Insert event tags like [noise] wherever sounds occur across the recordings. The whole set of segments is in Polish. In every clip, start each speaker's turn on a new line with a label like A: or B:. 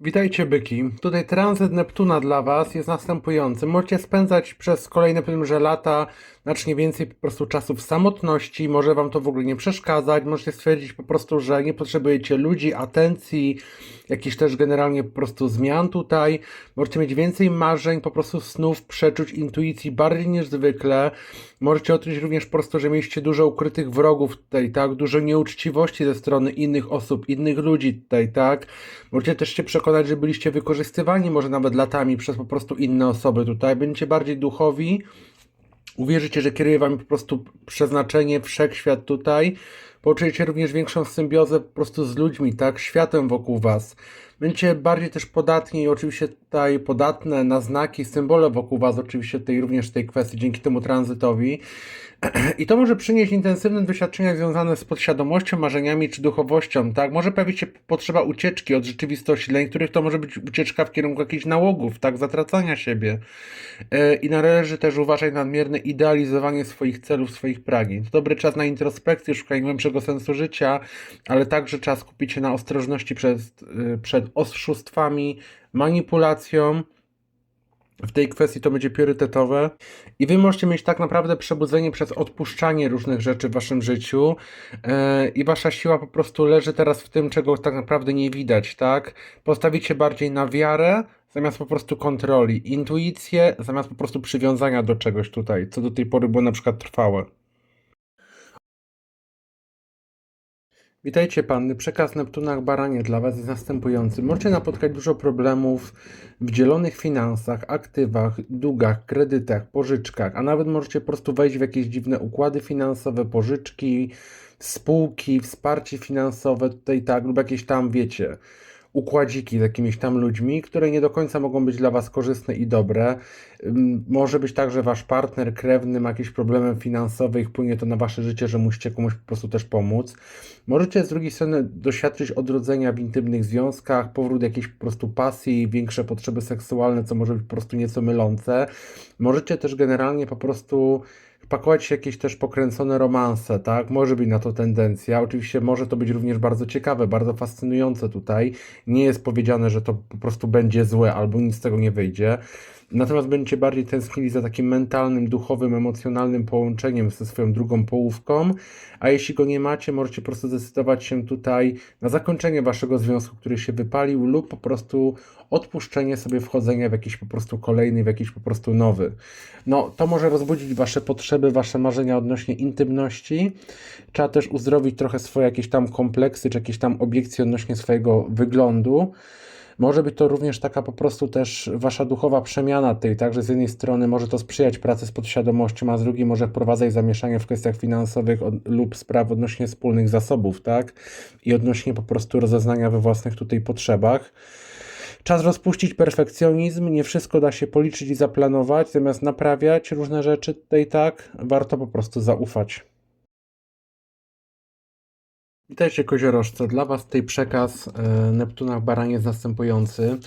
A: Witajcie byki. Tutaj tranzyt Neptuna dla Was jest następujący. Możecie spędzać przez kolejne powiedzmy, lata znacznie więcej po prostu czasu w samotności, może Wam to w ogóle nie przeszkadzać, możecie stwierdzić po prostu, że nie potrzebujecie ludzi, atencji, jakichś też generalnie po prostu zmian tutaj. Możecie mieć więcej marzeń, po prostu snów, przeczuć, intuicji bardziej niż zwykle. Możecie odkryć również po prostu, że mieliście dużo ukrytych wrogów tutaj, tak? Dużo nieuczciwości ze strony innych osób, innych ludzi tutaj, tak? Możecie też się przekonać, że byliście wykorzystywani może nawet latami przez po prostu inne osoby tutaj. Będziecie bardziej duchowi. Uwierzycie, że kieruje wami po prostu przeznaczenie, wszechświat tutaj. Poczujecie również większą symbiozę po prostu z ludźmi, tak? Światem wokół was. Będziecie bardziej też podatni i oczywiście tutaj podatne na znaki, symbole wokół was, oczywiście tutaj również tej kwestii, dzięki temu tranzytowi. [clears throat] I to może przynieść intensywne doświadczenia związane z podświadomością, marzeniami czy duchowością, tak? Może pojawić się potrzeba ucieczki od rzeczywistości, dla niektórych to może być ucieczka w kierunku jakichś nałogów, tak? Zatracania siebie. E, I należy też uważać na nadmierne idealizowanie swoich celów, swoich pragnień. To dobry czas na introspekcję, szukanie głębszego sensu życia, ale także czas skupić się na ostrożności przed, e, przed oszustwami, manipulacją. W tej kwestii to będzie priorytetowe i wy możecie mieć tak naprawdę przebudzenie przez odpuszczanie różnych rzeczy w waszym życiu yy, i wasza siła po prostu leży teraz w tym, czego tak naprawdę nie widać, tak? Postawicie bardziej na wiarę zamiast po prostu kontroli, intuicję zamiast po prostu przywiązania do czegoś tutaj, co do tej pory było na przykład trwałe. Witajcie panny. Przekaz Neptuna Baranie dla Was jest następujący. Możecie napotkać dużo problemów w dzielonych finansach, aktywach, długach, kredytach, pożyczkach, a nawet możecie po prostu wejść w jakieś dziwne układy finansowe, pożyczki, spółki, wsparcie finansowe, tutaj tak, lub jakieś tam, wiecie, układziki z jakimiś tam ludźmi, które nie do końca mogą być dla Was korzystne i dobre. Może być tak, że Wasz partner krewny ma jakieś problemy finansowe i wpłynie to na Wasze życie, że musicie komuś po prostu też pomóc. Możecie z drugiej strony doświadczyć odrodzenia w intymnych związkach, powrót jakiejś po prostu pasji, większe potrzeby seksualne, co może być po prostu nieco mylące. Możecie też generalnie po prostu pakować się jakieś też pokręcone romanse, tak? Może być na to tendencja. Oczywiście może to być również bardzo ciekawe, bardzo fascynujące tutaj. Nie jest powiedziane, że to po prostu będzie złe albo nic z tego nie wyjdzie. Natomiast będziecie bardziej tęsknili za takim mentalnym, duchowym, emocjonalnym połączeniem ze swoją drugą połówką, a jeśli go nie macie, możecie po prostu zdecydować się tutaj na zakończenie waszego związku, który się wypalił, lub po prostu odpuszczenie sobie wchodzenia w jakiś po prostu kolejny, w jakiś po prostu nowy. No, to może rozbudzić wasze potrzeby, wasze marzenia odnośnie intymności. Trzeba też uzdrowić trochę swoje jakieś tam kompleksy, czy jakieś tam obiekcje odnośnie swojego wyglądu. Może być to również taka po prostu też wasza duchowa przemiana tej, tak, że z jednej strony może to sprzyjać pracy z podświadomością, a z drugiej może wprowadzać zamieszanie w kwestiach finansowych od, lub spraw odnośnie wspólnych zasobów, tak, i odnośnie po prostu rozeznania we własnych tutaj potrzebach. Czas rozpuścić perfekcjonizm, nie wszystko da się policzyć i zaplanować, zamiast naprawiać różne rzeczy tutaj tak, warto po prostu zaufać. Witajcie koziorożce, dla Was tutaj przekaz e, Neptuna w Baranie jest następujący.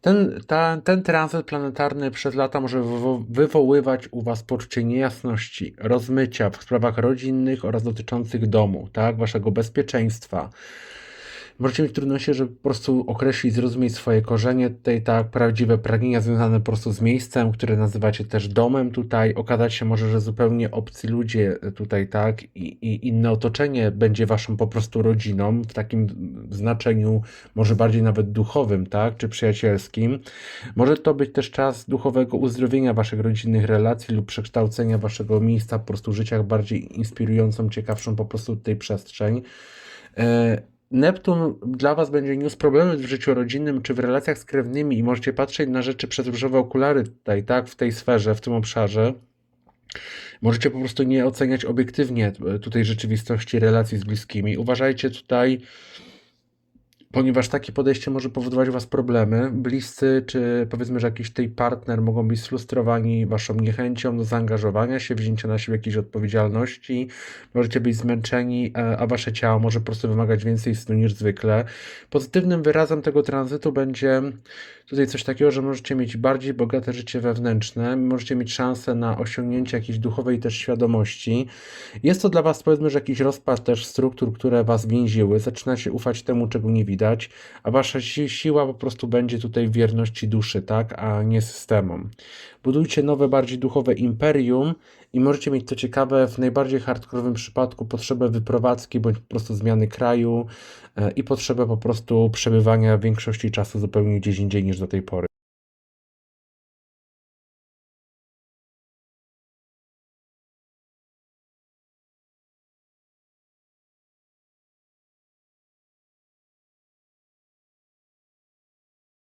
A: Ten, ta, ten tranzyt planetarny przez lata może wywo- wywoływać u Was poczucie niejasności, rozmycia w sprawach rodzinnych oraz dotyczących domu, tak, Waszego bezpieczeństwa. Możecie mieć trudności, żeby po prostu określić, zrozumieć swoje korzenie, tutaj tak, prawdziwe pragnienia związane po prostu z miejscem, które nazywacie też domem tutaj. Okazać się może, że zupełnie obcy ludzie tutaj, tak, i, i inne otoczenie będzie waszą po prostu rodziną, w takim znaczeniu może bardziej nawet duchowym, tak, czy przyjacielskim. Może to być też czas duchowego uzdrowienia waszych rodzinnych relacji lub przekształcenia waszego miejsca po prostu w życiach bardziej inspirującą, ciekawszą po prostu tej przestrzeń. Neptun dla Was będzie niósł problemy w życiu rodzinnym czy w relacjach z krewnymi i możecie patrzeć na rzeczy przez różowe okulary tutaj, tak, w tej sferze, w tym obszarze. Możecie po prostu nie oceniać obiektywnie e, tutaj rzeczywistości relacji z bliskimi. Uważajcie tutaj, ponieważ takie podejście może powodować u Was problemy. Bliscy, czy powiedzmy, że jakiś tej partner mogą być sfrustrowani Waszą niechęcią do zaangażowania się, wzięcia na siebie jakiejś odpowiedzialności. Możecie być zmęczeni, e, a Wasze ciało może po prostu wymagać więcej snu niż zwykle. Pozytywnym wyrazem tego tranzytu będzie tutaj coś takiego, że możecie mieć bardziej bogate życie wewnętrzne, możecie mieć szansę na osiągnięcie jakiejś duchowej też świadomości. Jest to dla Was powiedzmy, że jakiś rozpad też struktur, które Was więziły. Zaczynacie ufać temu, czego nie widać. A wasza si- siła po prostu będzie tutaj w wierności duszy, tak, a nie systemom. Budujcie nowe, bardziej duchowe imperium i możecie mieć, co ciekawe, w najbardziej hardkorowym przypadku potrzebę wyprowadzki bądź po prostu zmiany kraju e, i potrzebę po prostu przebywania większości czasu zupełnie gdzieś indziej niż do tej pory.